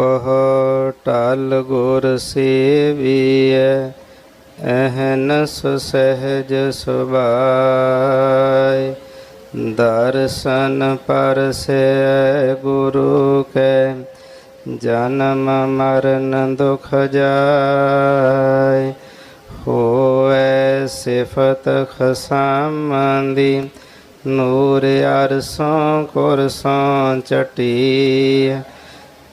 ਕਹ ਟਲ ਗੁਰ ਸੇਵੀਐ ਅਹਨਸ ਸਹਿਜ ਸੁਭਾਇ। ਦਰਸ਼ਨ ਪਰਸੈ ਗੁਰੂ ਕੈ, ਜਨਮ ਮਰਨ ਦੁਖ ਜਾਇ। ਹੋਐ ਸਿਫਤ ਖਸਮੰਦੀ, ਨੂਰ ਅਰਸੋਂ ਕੁਰਸੋਂ ਚਟੀ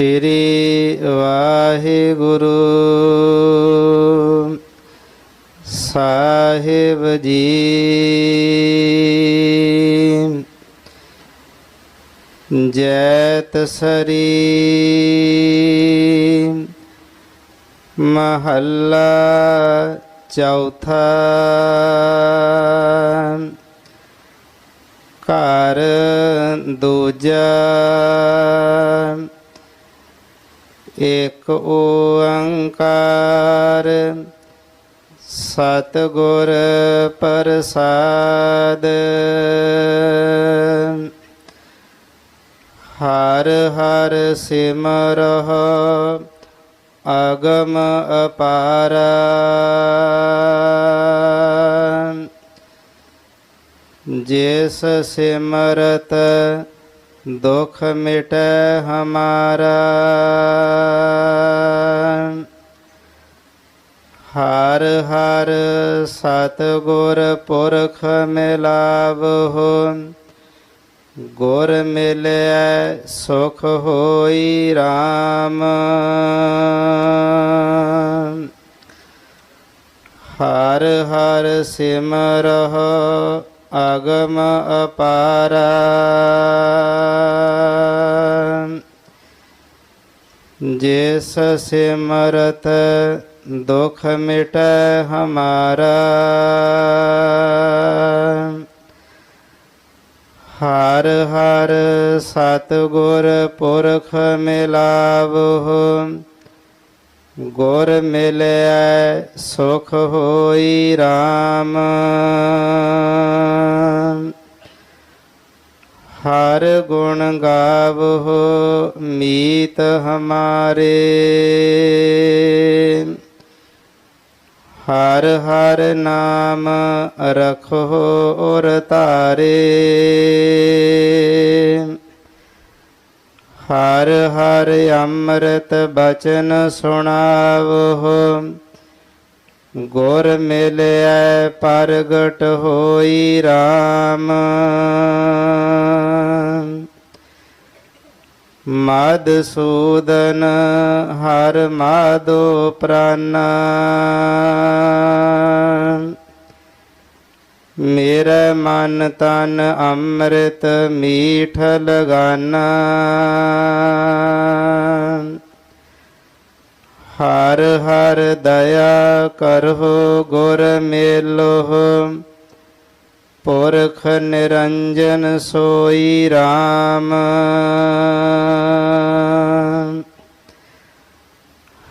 ਸ੍ਰੀ ਵਾਹਿਗੁਰੂ। ਸਾਹਿਬ ਜੀ। ਜੈਤ ਸਰੀ। ਮਹੱਲਾ ਚੌਥਾ। ਘਰ ਦੂਜਾ। ਇਕ ਓੰਕਾਰ ਸਤਿਗੁਰ ਪ੍ਰਸਾਦ। ਹਰ ਹਰ ਸਿਮਰਹ ਅਗਮ ਅਪਾਰ। ਜਿਸ ਸਿਮਰਤ ਦੁਖ ਮਿਟੈ ਹਮਾਰਾ। ਹਰ ਹਰ ਸਤਿਗੁਰ ਪੁਰਖ ਮਿਲਾਵਹੁ ਗੁਰ ਮਿਲਿਆ ਸੁਖ ਹੋਈ RAM ਹਰ ਹਰ ਸਿਮਰਹ ਅਗਮ ਅਪਾਰਾ। ਜਿਸ ਸਿਮਰਤ ਦੁਖ ਮਿਟੈ ਹਮਾਰਾ। ਹਰ ਹਰ ਸਤਿਗੁਰ ਪੁਰਖ ਮਿਲਾਵਹੁ। ਗੁਰ ਮਿਲਿਆ ਸੁਖ ਹੋਈ RAM ਹਰ ਗੁਣ ਗਾਵਹੁ ਮੀਤ ਹਮਾਰੇ। ਹਰ ਹਰ ਨਾਮ ਰਖੋ ਔਰ ਤਾਰੇ ਹਰ ਹਰ ਅੰਮ੍ਰਿਤ ਬਚਨ ਸੁਣਾਵੋ ਗੁਰ ਮਿਲਿਆ ਪ੍ਰਗਟ ਹੋਈ RAM ਮਦਸੂਦਨ ਹਰ ਮਾਦੋ ਪ੍ਰਣ ਮੇਰਾ ਮਨ ਤਨ ਅੰਮ੍ਰਿਤ ਮੀਠ ਲਗਾਨਾ ਹਰ ਹਰ ਦਇਆ ਕਰਹੁ ਗੁਰ ਮੇਲੋ ਪੁਰਖ ਨਿਰੰਜਨ ਸੋਈ RAM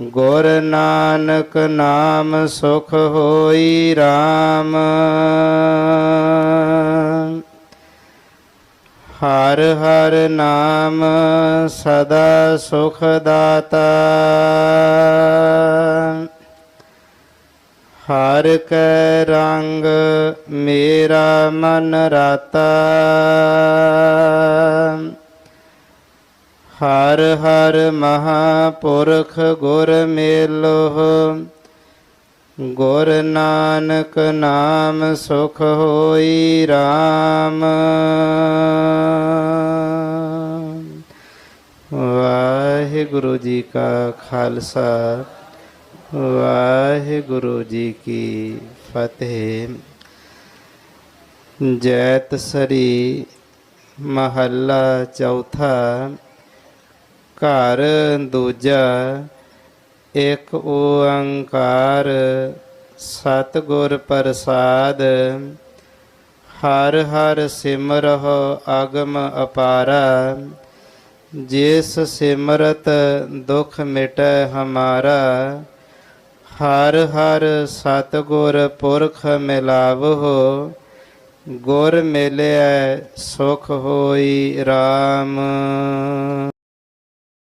ਗੁਰ ਨਾਨਕ ਨਾਮ ਸੁਖ ਹੋਈ RAM ਹਰ ਹਰ ਨਾਮ ਸਦਾ ਸੁਖ ਦਾਤਾ। ਹਰ ਕੈ ਰੰਗ ਮੇਰਾ ਮਨ ਰਾਤਾ। ਹਰ ਹਰ ਮਹਾਪੁਰਖ ਗੁਰ ਮੇਲੋ। ਗੁਰ ਨਾਨਕ ਨਾਮ ਸੁਖ ਹੋਈ RAM ਵਾਹਿਗੁਰੂ ਜੀ ਕਾ ਖਾਲਸਾ, ਵਾਹਿਗੁਰੂ ਜੀ ਕੀ ਫਤਿਹ। ਜੈਤ ਸਰੀ ਮਹੱਲਾ ਚੌਥਾ ਘਰ ਦੂਜਾ, ਇੱਕ ਓੰਕਾਰ ਸਤਿਗੁਰ ਪ੍ਰਸਾਦ। ਹਰ ਹਰ ਸਿਮਰਹੁ ਅਗਮ ਅਪਾਰਾ, ਜਿਸ ਸਿਮਰਤ ਦੁਖ ਮਿਟੈ ਹਮਾਰਾ, ਹਰ ਹਰ ਸਤਿਗੁਰ ਪੁਰਖ ਮਿਲਾਵਹੁ, ਗੁਰ ਮਿਲਿਆ ਸੁਖ ਹੋਈ RAM